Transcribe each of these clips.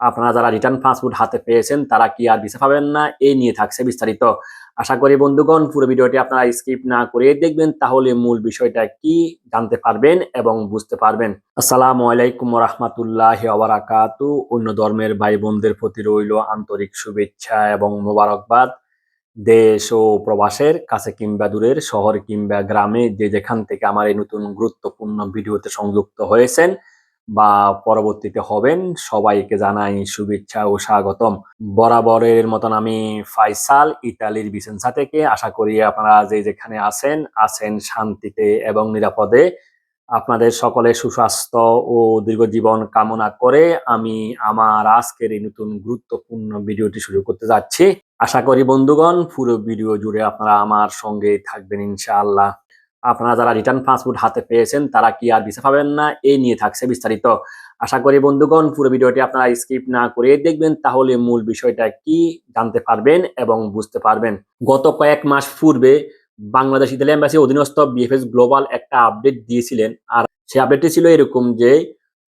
আপনারা যারা return passport হাতে পেয়েছেন, তারা কি আর ভিসা পাবেন না? এই নিয়ে থাকছে বিস্তারিত। আশা করি বন্ধুগণ, পুরো ভিডিওটি আপনারা স্কিপ না করে দেখবেন, তাহলে মূল বিষয়টা কি জানতে পারবেন এবং বুঝতে পারবেন। আসসালামু আলাইকুম রহমতুল্লাহ আবরাকাতু অন্য ধর্মের ভাই বোনদের প্রতি রইল আন্তরিক শুভেচ্ছা এবং মোবারকবাদ। দেশ ও প্রবাসের কাছে কিংবা দূরের শহর কিংবা গ্রামে যে যেখান থেকে আমার এই নতুন গুরুত্বপূর্ণ ভিডিওতে সংযুক্ত হয়েছেন বা পরবর্তীতে হবেন, সবাইকে জানাই শুভেচ্ছা ও স্বাগতম। বরাবরের মতন আমি ফাইসাল, ইতালির বিসেন্সা থেকে। আশা করি আপনারা যে যেখানে আছেন আছেন শান্তিতে এবং নিরাপদে। আপনাদের সকলে সুস্বাস্থ্য ও দীর্ঘ জীবন কামনা করে আমি আমার আজকের এই নতুন গুরুত্বপূর্ণ ভিডিওটি শুরু করতে যাচ্ছি। আশা করি বন্ধুগণ, পুরো ভিডিও জুড়ে আপনারা আমার সঙ্গে থাকবেন ইনশাআল্লাহ। আপনারা যারা রিটার্ন পাসপোর্ট হাতে পেয়েছেন, তারা কি আর ভিসা পাবেন না? এই নিয়ে থাকছে বিস্তারিত। আশা করি বন্ধুগণ, পুরো ভিডিওটি আপনারা স্কিপ না করে দেখবেন, তাহলে মূল বিষয়টা কি জানতে পারবেন এবং বুঝতে পারবেন। গত কয়েক মাস পূর্বে বাংলাদেশ ইতালি এম্বাসি অধীনস্থ বিএফএস গ্লোবাল একটা আপডেট দিয়েছিলেন, আর সেই আপডেটটি ছিল এরকম যে,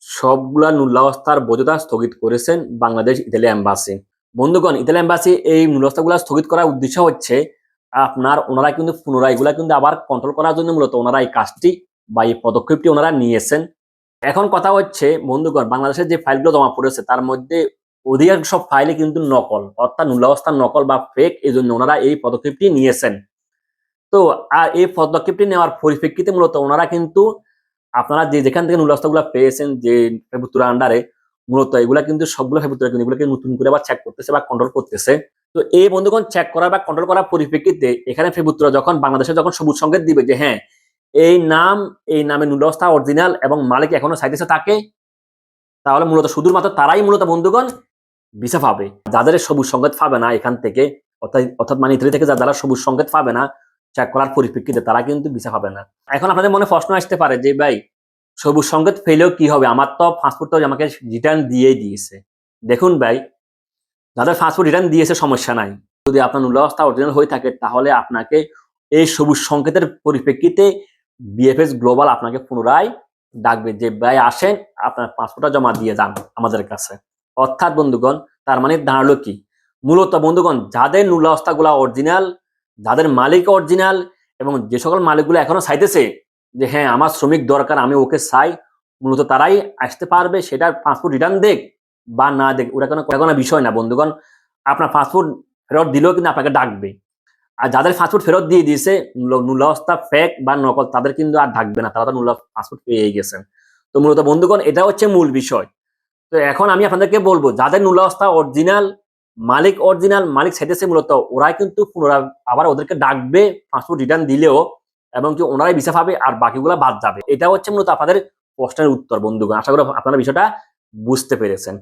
সবগুলা নুল্লাবস্থার বৈধতা স্থগিত করেছেন বাংলাদেশ ইতালি এম্বাসি। বন্ধুগণ, ইতালি এম্বাসি এই নুল্লাবস্থাগুলো স্থগিত করার উদ্দেশ্য হচ্ছে আপনার ওনারা কিন্তু পুনরায় এগুলা কিন্তু আবার কন্ট্রোল করার জন্য মূলত ওনারা এই কাজটি বা এই পদক্ষেপটি ওনারা নিয়েছেন। এখন কথা হচ্ছে, বন্ধুগণ, বাংলাদেশের যে ফাইলগুলো জমা পড়েছে, তার মধ্যে অধিকাংশ ফাইলে কিন্তু নকল, অর্থাৎ নুল্লাবস্থার নকল বা ফেক এই জন্য ওনারা এই পদক্ষেপটি নিয়েছেন। তো, আর এই পদক্ষেপটি নেওয়ার পরিপ্রেক্ষিতে মূলত ওনারা কিন্তু আপনারা যে যেখান থেকে নুল্লাবস্থাগুলো পেয়েছেন, যে ফেবুতুরা আন্ডারে মূলত এগুলা কিন্তু সবগুলো ফেবুতুরা কিন্তু এগুলোকে নতুন করে আবার চেক করতেছে বা কন্ট্রোল করতেছে। তো এই বন্ধুগণ চেক করা বা কন্ট্রোল করার পরিপ্রেক্ষিতে এখানে ফেবুত্র যখন বাংলাদেশে যখন সবুজ সংকেত দিবে যে হ্যাঁ এই নাম, এই নামে নুলস্থা অরিজিনাল এবং মালিক এখনও সাইতেছে থাকে, তাহলে মূলত শুধুমাত্র তারাই মূলত বন্ধুগণ ভিসা পাবে। যাদের সবুজ সংকেত পাবে না এখান থেকে, অর্থাৎ অর্থাৎ মানে ইতালি থেকে যারা সবুজ সংকেত পাবে না চেক করার পরিপ্রেক্ষিতে তারা কিন্তু ভিসা পাবে না। এখন আপনাদের মনে প্রশ্ন আসতে পারে যে ভাই, সবুজ সংকেত পেলেও কি হবে? আমার তো পাসপোর্ট আমাকে রিটার্ন দিয়ে দিয়েছে। দেখুন ভাই যাদের পাসপোর্ট রিটার্ন দিয়েছে, সমস্যা নাই। যদি আপনার নুল্লাবস্থা অরিজিনাল হয়ে থাকে, তাহলে আপনাকে এই সবুজ সংকেতের পরিপ্রেক্ষিতে বিএফএস গ্লোবাল আপনাকে পুনরায় ডাকবে যে, ভাই, আসেন, আপনার পাসপোর্টটা জমা দিয়ে যান আমাদের কাছে। অর্থাৎ বন্ধুগণ, তার মানে দাঁড়াল কি? মূলত বন্ধুগণ, যাদের নুল্লাবস্থাগুলা অরিজিনাল যাদের মালিক অরিজিনাল এবং যে সকল মালিকগুলো এখনও চাইতেছে যে হ্যাঁ আমার শ্রমিক দরকার, আমি ওকে চাই, মূলত তারাই আসতে পারবে, সেটার পাসপোর্ট রিটার্ন দেখ। বা না দেখ, ওটা কোনো কোনো বিষয় না, বন্ধুগণ। আপনার পাসপোর্ট ফেরত দিলেও কিন্তু আপনাকে ডাকবে। আর যাদের ফাস্টফুড ফেরত দিয়ে দিয়েছে নুল্লাবস্থা ফেক বা নকল, তাদের কিন্তু আর ডাকবে না, তারা তো নুল্লা পাসপোর্ট পেয়ে গেছেন তো মূলত বন্ধুগণ, এটা হচ্ছে মূল বিষয়। তো এখন আমি আপনাদেরকে বলব, যাদের নুল্লাবস্থা অরিজিনাল মালিক অরিজিনাল মালিক চাইতেছে মূলত, ওরাই কিন্তু পুনরায় আবার ওদেরকে ডাকবে ফাস্টফুড রিটার্ন দিলেও, এবং কি ওনারাই ভিসা পাবে, আর বাকিগুলো বাদ যাবে। এটা হচ্ছে মূলত আপনাদের প্রশ্নের উত্তর, বন্ধুগণ। আশা করি আপনারা বিষয়টা বুঝতে পেরেছেন।